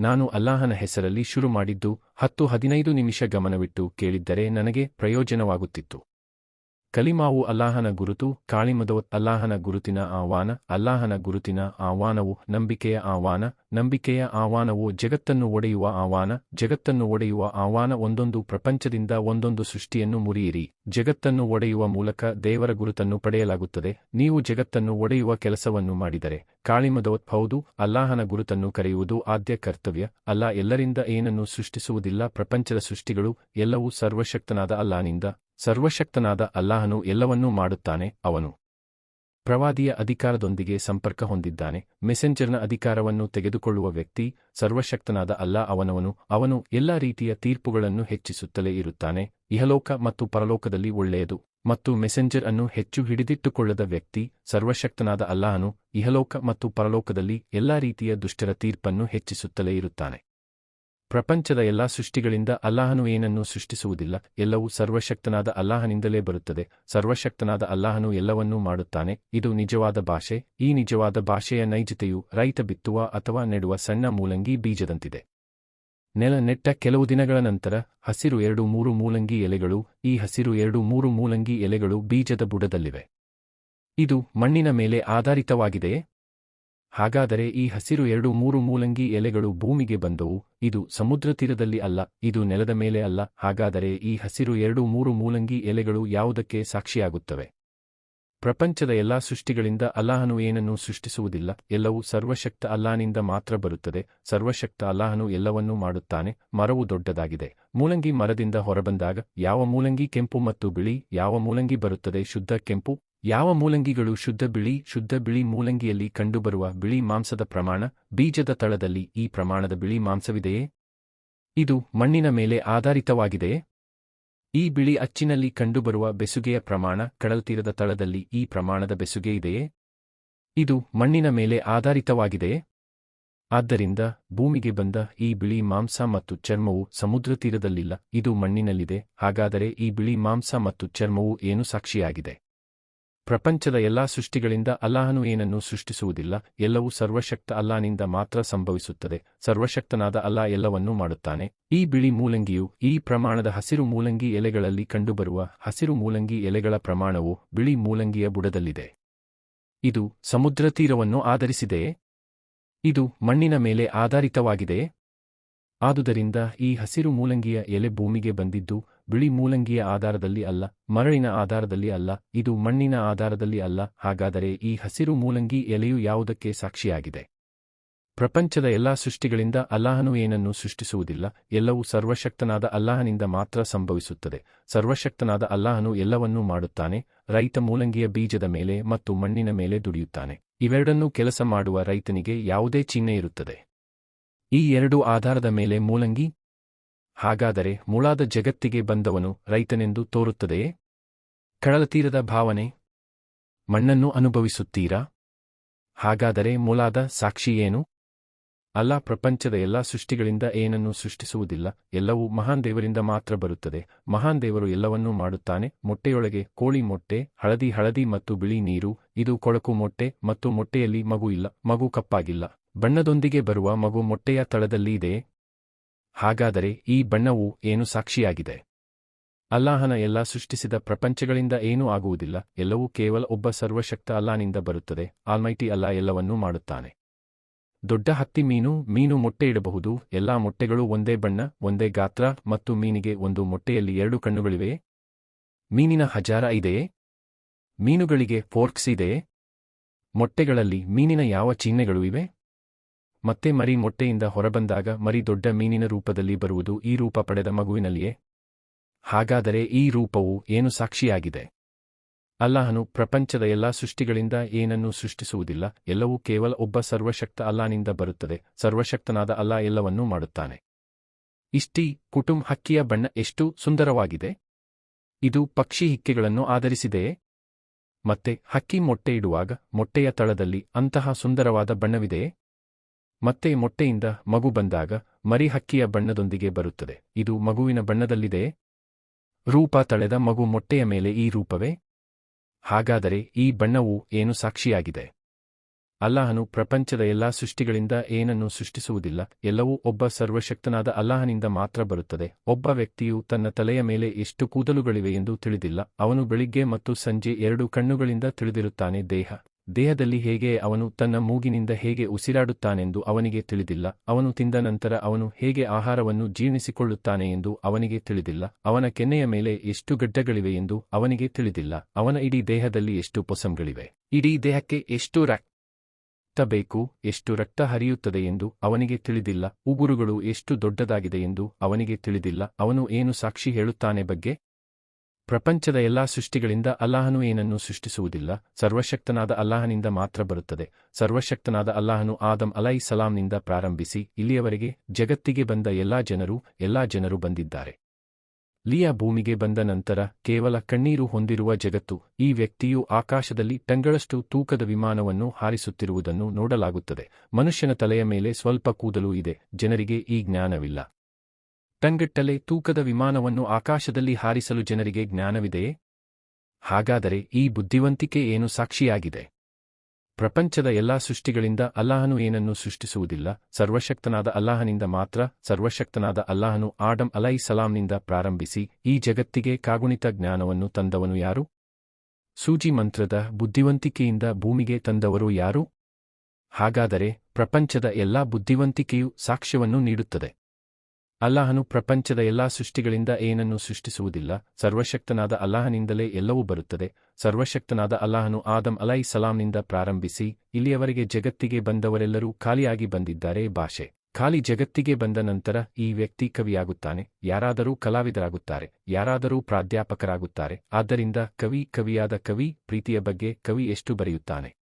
ನಾನು ಅಲ್ಲಾಹನ ಹೆಸರಲ್ಲಿ ಶುರು ಮಾಡಿದ್ದು ಹತ್ತು ಹದಿನೈದು ನಿಮಿಷ ಗಮನವಿಟ್ಟು ಕೇಳಿದ್ದರೆ ನನಗೆ ಪ್ರಯೋಜನವಾಗುತ್ತಿತ್ತು. ಕಲಿಮಾವು ಅಲ್ಲಾಹನ ಗುರುತು ಕಾಳಿಮದವತ್ ಅಲ್ಲಾಹನ ಗುರುತಿನ ಆಹ್ವಾನ, ಅಲ್ಲಾಹನ ಗುರುತಿನ ಆಹ್ವಾನವು ನಂಬಿಕೆಯ ಆಹ್ವಾನ, ನಂಬಿಕೆಯ ಆಹ್ವಾನವು ಜಗತ್ತನ್ನು ಒಡೆಯುವ ಆಹ್ವಾನ, ಜಗತ್ತನ್ನು ಒಡೆಯುವ ಆಹ್ವಾನ ಒಂದೊಂದು ಪ್ರಪಂಚದಿಂದ ಒಂದೊಂದು ಸೃಷ್ಟಿಯನ್ನು ಮುರಿಯಿರಿ. ಜಗತ್ತನ್ನು ಒಡೆಯುವ ಮೂಲಕ ದೇವರ ಗುರುತನ್ನು ಪಡೆಯಲಾಗುತ್ತದೆ. ನೀವು ಜಗತ್ತನ್ನು ಒಡೆಯುವ ಕೆಲಸವನ್ನು ಮಾಡಿದರೆ ಕಾಳಿಮದವತ್ ಹೌದು, ಅಲ್ಲಾಹನ ಗುರುತನ್ನು ಕರೆಯುವುದು ಆದ್ಯ ಕರ್ತವ್ಯ. ಅಲ್ಲ ಎಲ್ಲರಿಂದ ಏನನ್ನು ಸೃಷ್ಟಿಸುವುದಿಲ್ಲ, ಪ್ರಪಂಚದ ಸೃಷ್ಟಿಗಳು ಎಲ್ಲವೂ ಸರ್ವಶಕ್ತನಾದ ಅಲ್ಲಾನಿಂದ. ಸರ್ವಶಕ್ತನಾದ ಅಲ್ಲಾಹನು ಎಲ್ಲವನ್ನೂ ಮಾಡುತ್ತಾನೆ, ಅವನು ಪ್ರವಾದಿಯ ಅಧಿಕಾರದೊಂದಿಗೆ ಸಂಪರ್ಕ ಹೊಂದಿದ್ದಾನೆ, ಮೆಸೆಂಜರ್ನ ಅಧಿಕಾರವನ್ನು ತೆಗೆದುಕೊಳ್ಳುವ ವ್ಯಕ್ತಿ, ಸರ್ವಶಕ್ತನಾದ ಅಲ್ಲಾ ಅವನವನು, ಅವನು ಎಲ್ಲಾ ರೀತಿಯ ತೀರ್ಪುಗಳನ್ನು ಹೆಚ್ಚಿಸುತ್ತಲೇ ಇರುತ್ತಾನೆ, ಇಹಲೋಕ ಮತ್ತು ಪರಲೋಕದಲ್ಲಿ ಒಳ್ಳೆಯದು, ಮತ್ತು ಮೆಸೆಂಜರ್ ಅನ್ನು ಹೆಚ್ಚು ಹಿಡಿದಿಟ್ಟುಕೊಳ್ಳದ ವ್ಯಕ್ತಿ, ಸರ್ವಶಕ್ತನಾದ ಅಲ್ಲಾಹನು, ಇಹಲೋಕ ಮತ್ತು ಪರಲೋಕದಲ್ಲಿ ಎಲ್ಲಾ ರೀತಿಯ ದುಷ್ಟರ ತೀರ್ಪನ್ನು ಹೆಚ್ಚಿಸುತ್ತಲೇ ಇರುತ್ತಾನೆ. ಪ್ರಪಂಚದ ಎಲ್ಲಾ ಸೃಷ್ಟಿಗಳಿಂದ ಅಲ್ಲಾಹನು ಏನನ್ನೂ ಸೃಷ್ಟಿಸುವುದಿಲ್ಲ. ಎಲ್ಲವೂ ಸರ್ವಶಕ್ತನಾದ ಅಲ್ಲಾಹನಿಂದಲೇ ಬರುತ್ತದೆ. ಸರ್ವಶಕ್ತನಾದ ಅಲ್ಲಾಹನು ಎಲ್ಲವನ್ನೂ ಮಾಡುತ್ತಾನೆ. ಇದು ನಿಜವಾದ ಭಾಷೆ. ಈ ನಿಜವಾದ ಭಾಷೆಯ ನೈಜತೆಯು ರೈತ ಬಿತ್ತುವ ಅಥವಾ ನೆಡುವ ಸಣ್ಣ ಮೂಲಂಗಿ ಬೀಜದಂತಿದೆ. ನೆಲ ನೆಟ್ಟ ಕೆಲವು ದಿನಗಳ ನಂತರ ಹಸಿರು ಎರಡು ಮೂರು ಮೂಲಂಗಿ ಎಲೆಗಳು, ಈ ಹಸಿರು ಎರಡು ಮೂರು ಮೂಲಂಗಿ ಎಲೆಗಳು ಬೀಜದ ಬುಡದಲ್ಲಿವೆ. ಇದು ಮಣ್ಣಿನ ಮೇಲೆ ಆಧಾರಿತವಾಗಿದೆಯೇ? ಹಾಗಾದರೆ ಈ ಹಸಿರು ಎರಡು ಮೂರು ಮೂಲಂಗಿ ಎಲೆಗಳು ಭೂಮಿಗೆ ಬಂದವು, ಇದು ಸಮುದ್ರ ತೀರದಲ್ಲಿ ಅಲ್ಲ, ಇದು ನೆಲದ ಮೇಲೆ ಅಲ್ಲ, ಹಾಗಾದರೆ ಈ ಹಸಿರು ಎರಡು ಮೂರು ಮೂಲಂಗಿ ಎಲೆಗಳು ಯಾವುದಕ್ಕೆ ಸಾಕ್ಷಿಯಾಗುತ್ತವೆ? ಪ್ರಪಂಚದ ಎಲ್ಲಾ ಸೃಷ್ಟಿಗಳಿಂದ ಅಲ್ಲಾಹನು ಏನನ್ನೂ ಸೃಷ್ಟಿಸುವುದಿಲ್ಲ, ಎಲ್ಲವೂ ಸರ್ವಶಕ್ತ ಅಲ್ಲಾನಿಂದ ಮಾತ್ರ ಬರುತ್ತದೆ, ಸರ್ವಶಕ್ತ ಅಲ್ಲಾಹನು ಎಲ್ಲವನ್ನೂ ಮಾಡುತ್ತಾನೆ, ಮರವು ದೊಡ್ಡದಾಗಿದೆ, ಮೂಲಂಗಿ ಮರದಿಂದ ಹೊರಬಂದಾಗ ಯಾವ ಮೂಲಂಗಿ ಕೆಂಪು ಮತ್ತು ಬಿಳಿ, ಯಾವ ಮೂಲಂಗಿ ಬರುತ್ತದೆ ಶುದ್ಧ ಕೆಂಪು? ಯಾವ ಮೂಲಂಗಿಗಳು ಶುದ್ಧ ಬಿಳಿ ಶುದ್ಧ ಬಿಳಿ ಮೂಲಂಗಿಯಲ್ಲಿ ಕಂಡುಬರುವ ಬಿಳಿ ಮಾಂಸದ ಪ್ರಮಾಣ, ಬೀಜದ ತಳದಲ್ಲಿ ಈ ಪ್ರಮಾಣದ ಬಿಳಿ ಮಾಂಸವಿದೆಯೇ? ಇದು ಮಣ್ಣಿನ ಮೇಲೆ ಆಧಾರಿತವಾಗಿದೆಯೇ ಈ ಬಿಳಿ ಅಚ್ಚಿನಲ್ಲಿ ಕಂಡುಬರುವ ಬೆಸುಗೆಯ ಪ್ರಮಾಣ, ಕಡಲ್ತೀರದ ತಳದಲ್ಲಿ ಈ ಪ್ರಮಾಣದ ಬೆಸುಗೆ ಇದೆಯೇ? ಇದು ಮಣ್ಣಿನ ಮೇಲೆ ಆಧಾರಿತವಾಗಿದೆಯೇ ಆದ್ದರಿಂದ ಭೂಮಿಗೆ ಬಂದ ಈ ಬಿಳಿ ಮಾಂಸ ಮತ್ತು ಚರ್ಮವು ಸಮುದ್ರ ತೀರದಲ್ಲಿಲ್ಲ ಇದು ಮಣ್ಣಿನಲ್ಲಿದೆ, ಹಾಗಾದರೆ ಈ ಬಿಳಿ ಮಾಂಸ ಮತ್ತು ಚರ್ಮವು ಏನು ಸಾಕ್ಷಿಯಾಗಿದೆ? ಪ್ರಪಂಚದ ಎಲ್ಲಾ ಸೃಷ್ಟಿಗಳಿಂದ ಅಲ್ಲಾಹನು ಏನನ್ನೂ ಸೃಷ್ಟಿಸುವುದಿಲ್ಲ, ಎಲ್ಲವೂ ಸರ್ವಶಕ್ತ ಅಲ್ಲಾನಿಂದ ಮಾತ್ರ ಸಂಭವಿಸುತ್ತದೆ. ಸರ್ವಶಕ್ತನಾದ ಅಲ್ಲಾ ಎಲ್ಲವನ್ನೂ ಮಾಡುತ್ತಾನೆ. ಈ ಬಿಳಿ ಮೂಲಂಗಿಯು, ಈ ಪ್ರಮಾಣದ ಹಸಿರು ಮೂಲಂಗಿ ಎಲೆಗಳಲ್ಲಿ ಕಂಡುಬರುವ ಹಸಿರು ಮೂಲಂಗಿ ಎಲೆಗಳ ಪ್ರಮಾಣವು ಬಿಳಿ ಮೂಲಂಗಿಯ ಬುಡದಲ್ಲಿದೆ. ಇದು ಸಮುದ್ರ ತೀರವನ್ನು ಆಧರಿಸಿದೆಯೇ ಇದು ಮಣ್ಣಿನ ಮೇಲೆ ಆಧಾರಿತವಾಗಿದೆಯೇ ಆದುದರಿಂದ ಈ ಹಸಿರು ಮೂಲಂಗಿಯ ಎಲೆ ಭೂಮಿಗೆ ಬಂದಿದ್ದು ಬಿಳಿ ಮೂಲಂಗಿಯ ಆಧಾರದಲ್ಲಿ ಅಲ್ಲ, ಮರಳಿನ ಆಧಾರದಲ್ಲಿ ಅಲ್ಲ, ಇದು ಮಣ್ಣಿನ ಆಧಾರದಲ್ಲಿ ಅಲ್ಲ, ಹಾಗಾದರೆ ಈ ಹಸಿರು ಮೂಲಂಗಿ ಎಲೆಯು ಯಾವುದಕ್ಕೆ ಸಾಕ್ಷಿಯಾಗಿದೆ? ಪ್ರಪಂಚದ ಎಲ್ಲಾ ಸೃಷ್ಟಿಗಳಿಂದ ಅಲ್ಲಾಹನು ಏನನ್ನೂ ಸೃಷ್ಟಿಸುವುದಿಲ್ಲ, ಎಲ್ಲವೂ ಸರ್ವಶಕ್ತನಾದ ಅಲ್ಲಾಹನಿಂದ ಮಾತ್ರ ಸಂಭವಿಸುತ್ತದೆ, ಸರ್ವಶಕ್ತನಾದ ಅಲ್ಲಾಹನು ಎಲ್ಲವನ್ನೂ ಮಾಡುತ್ತಾನೆ, ರೈತ ಮೂಲಂಗಿಯ ಬೀಜದ ಮೇಲೆ ಮತ್ತು ಮಣ್ಣಿನ ಮೇಲೆ ದುಡಿಯುತ್ತಾನೆ, ಇವೆರಡನ್ನೂ ಕೆಲಸ ಮಾಡುವ ರೈತನಿಗೆ ಯಾವುದೇ ಚಿಹ್ನೆ ಇರುತ್ತದೆ. ಈ ಎರಡು ಆಧಾರದ ಮೇಲೆ ಮೂಲಂಗಿ ಹಾಗಾದರೆ ಮುಳಾದ ಜಗತ್ತಿಗೆ ಬಂದವನು ರೈತನೆಂದು ತೋರುತ್ತದೆಯೇ? ಕಡಲತೀರದ ಭಾವನೆ, ಮಣ್ಣನ್ನು ಅನುಭವಿಸುತ್ತೀರಾ? ಹಾಗಾದರೆ ಮೂಲಾದ ಸಾಕ್ಷಿ ಏನು? ಅಲ್ಲ, ಪ್ರಪಂಚದ ಎಲ್ಲಾ ಸೃಷ್ಟಿಗಳಿಂದ ಏನನ್ನೂ ಸೃಷ್ಟಿಸುವುದಿಲ್ಲ, ಎಲ್ಲವೂ ಮಹಾನ್ ದೇವರಿಂದ ಮಾತ್ರ ಬರುತ್ತದೆ. ಮಹಾನ್ ದೇವರು ಎಲ್ಲವನ್ನೂ ಮಾಡುತ್ತಾನೆ. ಮೊಟ್ಟೆಯೊಳಗೆ ಕೋಳಿ ಮೊಟ್ಟೆ, ಹಳದಿ ಹಳದಿ ಮತ್ತು ಬಿಳಿ ನೀರು, ಇದು ಕೊಳಕು ಮೊಟ್ಟೆ ಮತ್ತು ಮೊಟ್ಟೆಯಲ್ಲಿ ಮಗು ಇಲ್ಲ, ಮಗು ಕಪ್ಪಾಗಿಲ್ಲ. ಬಣ್ಣದೊಂದಿಗೆ ಬರುವ ಮಗು ಮೊಟ್ಟೆಯ ತಳದಲ್ಲಿ ಇದೆ. ಹಾಗಾದರೆ ಈ ಬಣ್ಣವು ಏನು ಸಾಕ್ಷಿಯಾಗಿದೆ? ಅಲ್ಲಾಹನ ಎಲ್ಲ ಸೃಷ್ಟಿಸಿದ ಪ್ರಪಂಚಗಳಿಂದ ಏನೂ ಆಗುವುದಿಲ್ಲ, ಎಲ್ಲವೂ ಕೇವಲ ಒಬ್ಬ ಸರ್ವಶಕ್ತ ಅಲ್ಲಾನಿಂದ ಬರುತ್ತದೆ, ಆಲ್ಮೈಟಿ ಅಲ್ಲಾ ಎಲ್ಲವನ್ನೂ ಮಾಡುತ್ತಾನೆ. ದೊಡ್ಡ ಹತ್ತಿ ಮೀನು ಮೀನು ಮೊಟ್ಟೆ ಇಡಬಹುದು, ಎಲ್ಲಾ ಮೊಟ್ಟೆಗಳು ಒಂದೇ ಬಣ್ಣ, ಒಂದೇ ಗಾತ್ರ ಮತ್ತು ಮೀನಿಗೆ ಒಂದು ಮೊಟ್ಟೆಯಲ್ಲಿ ಎರಡು ಕಣ್ಣುಗಳಿವೆಯೇ ಮೀನಿನ ಹಜಾರ ಇದೆಯೇ? ಮೀನುಗಳಿಗೆ ಫೋರ್ಕ್ಸ್ ಇದೆಯೇ? ಮೊಟ್ಟೆಗಳಲ್ಲಿ ಮೀನಿನ ಯಾವ ಚಿಹ್ನೆಗಳು ಇವೆ? ಮತ್ತೆ ಮರಿ ಮೊಟ್ಟೆಯಿಂದ ಹೊರಬಂದಾಗ ಮರಿ ದೊಡ್ಡ ಮೀನಿನ ರೂಪದಲ್ಲಿ ಬರುವುದು ಈ ರೂಪ ಪಡೆದ ಮಗುವಿನಲ್ಲಿಯೇ? ಹಾಗಾದರೆ ಈ ರೂಪವು ಏನು ಸಾಕ್ಷಿಯಾಗಿದೆ? ಅಲ್ಲಾಹನು ಪ್ರಪಂಚದ ಎಲ್ಲಾ ಸೃಷ್ಟಿಗಳಿಂದ ಏನನ್ನೂ ಸೃಷ್ಟಿಸುವುದಿಲ್ಲ, ಎಲ್ಲವೂ ಕೇವಲ ಒಬ್ಬ ಸರ್ವಶಕ್ತ ಅಲ್ಲಾನಿಂದ ಬರುತ್ತದೆ, ಸರ್ವಶಕ್ತನಾದ ಅಲ್ಲಾ ಎಲ್ಲವನ್ನೂ ಮಾಡುತ್ತಾನೆ. ಇಷ್ಟಿ ಕುಟುಂಬ ಹಕ್ಕಿಯ ಬಣ್ಣ ಎಷ್ಟು ಸುಂದರವಾಗಿದೆ? ಇದು ಪಕ್ಷಿ ಹಿಕ್ಕೆಗಳನ್ನು ಆಧರಿಸಿದೆಯೇ? ಮತ್ತೆ ಹಕ್ಕಿ ಮೊಟ್ಟೆ ಇಡುವಾಗ ಮೊಟ್ಟೆಯ ತಳದಲ್ಲಿ ಅಂತಹ ಸುಂದರವಾದ ಬಣ್ಣವಿದೆಯೇ? ಮತ್ತೆ ಮೊಟ್ಟೆಯಿಂದ ಮಗು ಬಂದಾಗ ಮರಿ ಹಕ್ಕಿಯ ಬಣ್ಣದೊಂದಿಗೆ ಬರುತ್ತದೆ. ಇದು ಮಗುವಿನ ಬಣ್ಣದಲ್ಲಿದೆಯೇ? ರೂಪ ತಳೆದ ಮಗು ಮೊಟ್ಟೆಯ ಮೇಲೆ ಈ ರೂಪವೇ? ಹಾಗಾದರೆ ಈ ಬಣ್ಣವು ಏನು ಸಾಕ್ಷಿಯಾಗಿದೆ? ಅಲ್ಲಾಹನು ಪ್ರಪಂಚದ ಎಲ್ಲಾ ಸೃಷ್ಟಿಗಳಿಂದ ಏನನ್ನು ಸೃಷ್ಟಿಸುವುದಿಲ್ಲ. ಎಲ್ಲವೂ ಒಬ್ಬ ಸರ್ವಶಕ್ತನಾದ ಅಲ್ಲಾಹನಿಂದ ಮಾತ್ರ ಬರುತ್ತದೆ. ಒಬ್ಬ ವ್ಯಕ್ತಿಯು ತನ್ನ ತಲೆಯ ಮೇಲೆ ಎಷ್ಟು ಕೂದಲುಗಳಿವೆ ಎಂದು ತಿಳಿದಿಲ್ಲ. ಅವನು ಬೆಳಿಗ್ಗೆ ಮತ್ತು ಸಂಜೆ ಎರಡು ಕಣ್ಣುಗಳಿಂದ ತಿಳಿದಿರುತ್ತಾನೆ ದೇಹ. ದೇಹದಲ್ಲಿ ಹೇಗೆ ಅವನು ತನ್ನ ಮೂಗಿನಿಂದ ಹೇಗೆ ಉಸಿರಾಡುತ್ತಾನೆಂದು ಅವನಿಗೆ ತಿಳಿದಿಲ್ಲ. ಅವನು ತಿಂದ ನಂತರ ಅವನು ಹೇಗೆ ಆಹಾರವನ್ನು ಜೀರ್ಣಿಸಿಕೊಳ್ಳುತ್ತಾನೆ ಎಂದು ಅವನಿಗೆ ತಿಳಿದಿಲ್ಲ. ಅವನ ಕೆನ್ನೆಯ ಮೇಲೆ ಎಷ್ಟು ಗಡ್ಡಗಳಿವೆ ಎಂದು ಅವನಿಗೆ ತಿಳಿದಿಲ್ಲ. ಅವನ ಇಡೀ ದೇಹದಲ್ಲಿ ಎಷ್ಟು ಪೊಸಂಗಳಿವೆ. ಇಡೀ ದೇಹಕ್ಕೆ ಎಷ್ಟು ರಕ್ತ ಬೇಕು, ಎಷ್ಟು ರಕ್ತ ಹರಿಯುತ್ತದೆ ಎಂದು ಅವನಿಗೆ ತಿಳಿದಿಲ್ಲ. ಉಗುರುಗಳು ಎಷ್ಟು ದೊಡ್ಡದಾಗಿದೆ ಎಂದು ಅವನಿಗೆ ತಿಳಿದಿಲ್ಲ. ಅವನು ಏನು ಸಾಕ್ಷಿ ಹೇಳುತ್ತಾನೆ ಬಗ್ಗೆ ಪ್ರಪಂಚದ ಎಲ್ಲಾ ಸೃಷ್ಟಿಗಳಿಂದ ಅಲ್ಲಾಹನು ಏನನ್ನೂ ಸೃಷ್ಟಿಸುವುದಿಲ್ಲ. ಸರ್ವಶಕ್ತನಾದ ಅಲ್ಲಾಹನಿಂದ ಮಾತ್ರ ಬರುತ್ತದೆ. ಸರ್ವಶಕ್ತನಾದ ಅಲ್ಲಾಹನು ಆದಂ ಅಲೈ ಸಲಾಂನಿಂದ ಪ್ರಾರಂಭಿಸಿ, ಇಲ್ಲಿಯವರೆಗೆ ಜಗತ್ತಿಗೆ ಬಂದ ಎಲ್ಲಾ ಜನರು ಎಲ್ಲಾ ಜನರು ಬಂದಿದ್ದಾರೆ. ಲಿಯಾ ಭೂಮಿಗೆ ಬಂದ ನಂತರ ಕೇವಲ ಕಣ್ಣೀರು ಹೊಂದಿರುವ ಜಗತ್ತು, ಈ ವ್ಯಕ್ತಿಯು ಆಕಾಶದಲ್ಲಿ ಟಂಗಳಷ್ಟು ತೂಕದ ವಿಮಾನವನ್ನು ಹಾರಿಸುತ್ತಿರುವುದನ್ನು ನೋಡಲಾಗುತ್ತದೆ. ಮನುಷ್ಯನ ತಲೆಯ ಮೇಲೆ ಸ್ವಲ್ಪ ಕೂದಲು ಇದೆ. ಜನರಿಗೆ ಈ ಜ್ಞಾನವಿಲ್ಲ. ಟಂಗಟ್ಟಲೆ ತೂಕದ ವಿಮಾನವನ್ನು ಆಕಾಶದಲ್ಲಿ ಹಾರಿಸಲು ಜನರಿಗೆ ಜ್ಞಾನವಿದೆಯೇ? ಹಾಗಾದರೆ ಈ ಬುದ್ಧಿವಂತಿಕೆ ಏನು ಸಾಕ್ಷಿಯಾಗಿದೆ? ಪ್ರಪಂಚದ ಎಲ್ಲಾ ಸೃಷ್ಟಿಗಳಿಂದ ಅಲ್ಲಾಹನು ಏನನ್ನೂ ಸೃಷ್ಟಿಸುವುದಿಲ್ಲ, ಸರ್ವಶಕ್ತನಾದ ಅಲ್ಲಾಹನಿಂದ ಮಾತ್ರ, ಸರ್ವಶಕ್ತನಾದ ಅಲ್ಲಾಹನು ಆಡಂ ಅಲೈ ಸಲಾಂನಿಂದ ಪ್ರಾರಂಭಿಸಿ ಈ ಜಗತ್ತಿಗೆ ಕಾಗುಣಿತ ಜ್ಞಾನವನ್ನು ತಂದವನು ಯಾರು? ಸೂಜಿ ಮಂತ್ರದ ಬುದ್ಧಿವಂತಿಕೆಯಿಂದ ಭೂಮಿಗೆ ತಂದವರು ಯಾರು? ಹಾಗಾದರೆ ಪ್ರಪಂಚದ ಎಲ್ಲಾ ಬುದ್ಧಿವಂತಿಕೆಯು ಸಾಕ್ಷ್ಯವನ್ನು ನೀಡುತ್ತದೆ. ಅಲ್ಲಾಹನು ಪ್ರಪಂಚದ ಎಲ್ಲಾ ಸೃಷ್ಟಿಗಳಿಂದ ಏನನ್ನೂ ಸೃಷ್ಟಿಸುವುದಿಲ್ಲ. ಸರ್ವಶಕ್ತನಾದ ಅಲ್ಲಾಹನಿಂದಲೇ ಎಲ್ಲವೂ ಬರುತ್ತದೆ. ಸರ್ವಶಕ್ತನಾದ ಅಲ್ಲಾಹನು ಆದಂ ಅಲೈ ಸಲಾಂನಿಂದ ಪ್ರಾರಂಭಿಸಿ, ಇಲ್ಲಿಯವರೆಗೆ ಜಗತ್ತಿಗೆ ಬಂದವರೆಲ್ಲರೂ ಖಾಲಿಯಾಗಿ ಬಂದಿದ್ದಾರೆ. ಭಾಷೆ ಖಾಲಿ ಜಗತ್ತಿಗೆ ಬಂದ ನಂತರ ಈ ವ್ಯಕ್ತಿ ಕವಿಯಾಗುತ್ತಾನೆ. ಯಾರಾದರೂ ಕಲಾವಿದರಾಗುತ್ತಾರೆ. ಯಾರಾದರೂ ಪ್ರಾಧ್ಯಾಪಕರಾಗುತ್ತಾರೆ. ಆದ್ದರಿಂದ ಕವಿ ಕವಿಯಾದ ಕವಿ, ಪ್ರೀತಿಯ ಬಗ್ಗೆ ಕವಿ ಎಷ್ಟು ಬರೆಯುತ್ತಾನೆ?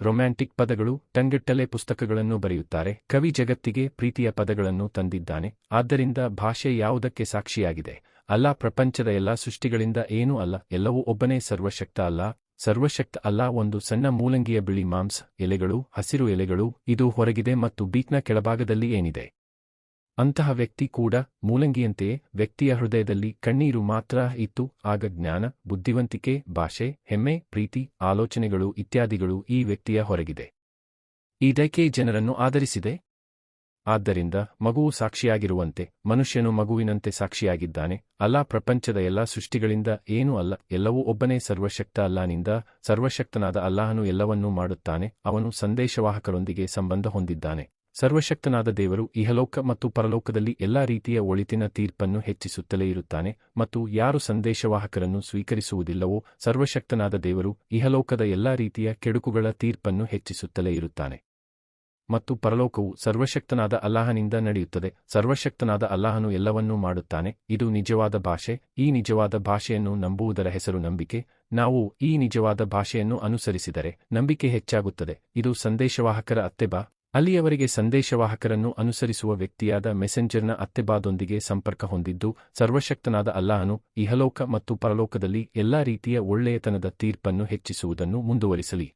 ರೊಮ್ಯಾಂಟಿಕ್ ಪದಗಳು ತಂಗಿಟ್ಟಲೆ ಪುಸ್ತಕಗಳನ್ನು ಬರೆಯುತ್ತಾರೆ. ಕವಿ ಜಗತ್ತಿಗೆ ಪ್ರೀತಿಯ ಪದಗಳನ್ನು ತಂದಿದ್ದಾನೆ. ಆದ್ದರಿಂದ ಭಾಷೆ ಯಾವುದಕ್ಕೆ ಸಾಕ್ಷಿಯಾಗಿದೆ? ಅಲ್ಲ, ಪ್ರಪಂಚದ ಎಲ್ಲಾ ಸೃಷ್ಟಿಗಳಿಂದ ಏನೂ ಅಲ್ಲ. ಎಲ್ಲವೂ ಒಬ್ಬನೇ ಸರ್ವಶಕ್ತ ಅಲ್ಲ. ಸರ್ವಶಕ್ತ ಅಲ್ಲ, ಒಂದು ಸಣ್ಣ ಮೂಲಂಗಿಯ ಬಿಳಿ ಮಾಂಸ ಎಲೆಗಳು, ಹಸಿರು ಎಲೆಗಳು, ಇದು ಹೊರಗಿದೆ ಮತ್ತು ಬೀಕ್ನ ಕೆಳಭಾಗದಲ್ಲಿ ಏನಿದೆ? ಅಂತಹ ವ್ಯಕ್ತಿ ಕೂಡ ಮೂಲಂಗಿಯಂತೆಯೇ ವ್ಯಕ್ತಿಯ ಹೃದಯದಲ್ಲಿ ಕಣ್ಣೀರು ಮಾತ್ರ ಇತ್ತು. ಆಗ ಜ್ಞಾನ, ಬುದ್ಧಿವಂತಿಕೆ, ಭಾಷೆ, ಹೆಮ್ಮೆ, ಪ್ರೀತಿ, ಆಲೋಚನೆಗಳು ಇತ್ಯಾದಿಗಳು ಈ ವ್ಯಕ್ತಿಯ ಹೊರಗಿದೆ. ಇದಕ್ಕೆ ಜನರನ್ನು ಆಧರಿಸಿದೆ. ಆದ್ದರಿಂದ ಮಗುವು ಸಾಕ್ಷಿಯಾಗಿರುವಂತೆ, ಮನುಷ್ಯನು ಮಗುವಿನಂತೆ ಸಾಕ್ಷಿಯಾಗಿದ್ದಾನೆ. ಅಲ್ಲ, ಪ್ರಪಂಚದ ಎಲ್ಲಾ ಸೃಷ್ಟಿಗಳಿಂದ ಏನೂ ಅಲ್ಲ. ಎಲ್ಲವೂ ಒಬ್ಬನೇ ಸರ್ವಶಕ್ತ ಅಲ್ಲಾನಿಂದ ಸರ್ವಶಕ್ತನಾದ ಅಲ್ಲಾಹನು ಎಲ್ಲವನ್ನೂ ಮಾಡುತ್ತಾನೆ. ಅವನು ಸಂದೇಶವಾಹಕರೊಂದಿಗೆ ಸಂಬಂಧ ಹೊಂದಿದ್ದಾನೆ. ಸರ್ವಶಕ್ತನಾದ ದೇವರು ಇಹಲೋಕ ಮತ್ತು ಪರಲೋಕದಲ್ಲಿ ಎಲ್ಲಾ ರೀತಿಯ ಒಳಿತಿನ ತೀರ್ಪನ್ನು ಹೆಚ್ಚಿಸುತ್ತಲೇ ಇರುತ್ತಾನೆ ಮತ್ತು ಯಾರು ಸಂದೇಶವಾಹಕರನ್ನು ಸ್ವೀಕರಿಸುವುದಿಲ್ಲವೋ ಸರ್ವಶಕ್ತನಾದ ದೇವರು ಇಹಲೋಕದ ಎಲ್ಲಾ ರೀತಿಯ ಕೆಡುಕುಗಳ ತೀರ್ಪನ್ನು ಹೆಚ್ಚಿಸುತ್ತಲೇ ಇರುತ್ತಾನೆ. ಮತ್ತು ಪರಲೋಕವು ಸರ್ವಶಕ್ತನಾದ ಅಲ್ಲಾಹನಿಂದ ನಡೆಯುತ್ತದೆ. ಸರ್ವಶಕ್ತನಾದ ಅಲ್ಲಾಹನು ಎಲ್ಲವನ್ನೂ ಮಾಡುತ್ತಾನೆ. ಇದು ನಿಜವಾದ ಭಾಷೆ. ಈ ನಿಜವಾದ ಭಾಷೆಯನ್ನು ನಂಬುವುದರ ಹೆಸರು ನಂಬಿಕೆ. ನಾವು ಈ ನಿಜವಾದ ಭಾಷೆಯನ್ನು ಅನುಸರಿಸಿದರೆ ನಂಬಿಕೆ ಹೆಚ್ಚಾಗುತ್ತದೆ. ಇದು ಸಂದೇಶವಾಹಕರ ಅತ್ತೆಬಾ. ಅಲ್ಲಿಯವರೆಗೆ ಸಂದೇಶವಾಹಕರನ್ನು ಅನುಸರಿಸುವ ವ್ಯಕ್ತಿಯಾದ ಮೆಸೆಂಜರ್ನ ಅತ್ತೆಬಾದೊಂದಿಗೆ ಸಂಪರ್ಕ ಹೊಂದಿದ್ದು, ಸರ್ವಶಕ್ತನಾದ ಅಲ್ಲಾಹನು ಇಹಲೋಕ ಮತ್ತು ಪರಲೋಕದಲ್ಲಿ ಎಲ್ಲಾ ರೀತಿಯ ಒಳ್ಳೆಯತನದ ತೀರ್ಪನ್ನು ಹೆಚ್ಚಿಸುವುದನ್ನು ಮುಂದುವರಿಸಲಿ.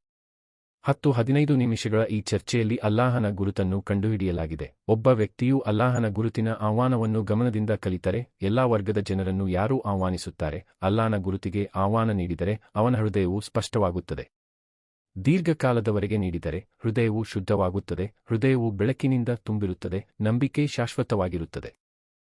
ಹತ್ತು ಹದಿನೈದು ನಿಮಿಷಗಳ ಈ ಚರ್ಚೆಯಲ್ಲಿ ಅಲ್ಲಾಹನ ಗುರುತನ್ನು ಕಂಡುಹಿಡಿಯಲಾಗಿದೆ. ಒಬ್ಬ ವ್ಯಕ್ತಿಯು ಅಲ್ಲಾಹನ ಗುರುತಿನ ಆಹ್ವಾನವನ್ನು ಗಮನದಿಂದ ಕಲಿತರೆ, ಎಲ್ಲಾ ವರ್ಗದ ಜನರನ್ನು ಯಾರೂ ಆಹ್ವಾನಿಸುತ್ತಾರೆ? ಅಲ್ಲಾಹನ ಗುರುತಿಗೆ ಆಹ್ವಾನ ನೀಡಿದರೆ ಅವನ ಹೃದಯವು ಸ್ಪಷ್ಟವಾಗುತ್ತದೆ. ದೀರ್ಘಕಾಲದವರೆಗೆ ನೀಡಿದರೆ ಹೃದಯವು ಶುದ್ಧವಾಗುತ್ತದೆ ಹೃದಯವು ಬೆಳಕಿನಿಂದ ತುಂಬಿರುತ್ತದೆ ನಂಬಿಕೆ ಶಾಶ್ವತವಾಗಿರುತ್ತದೆ.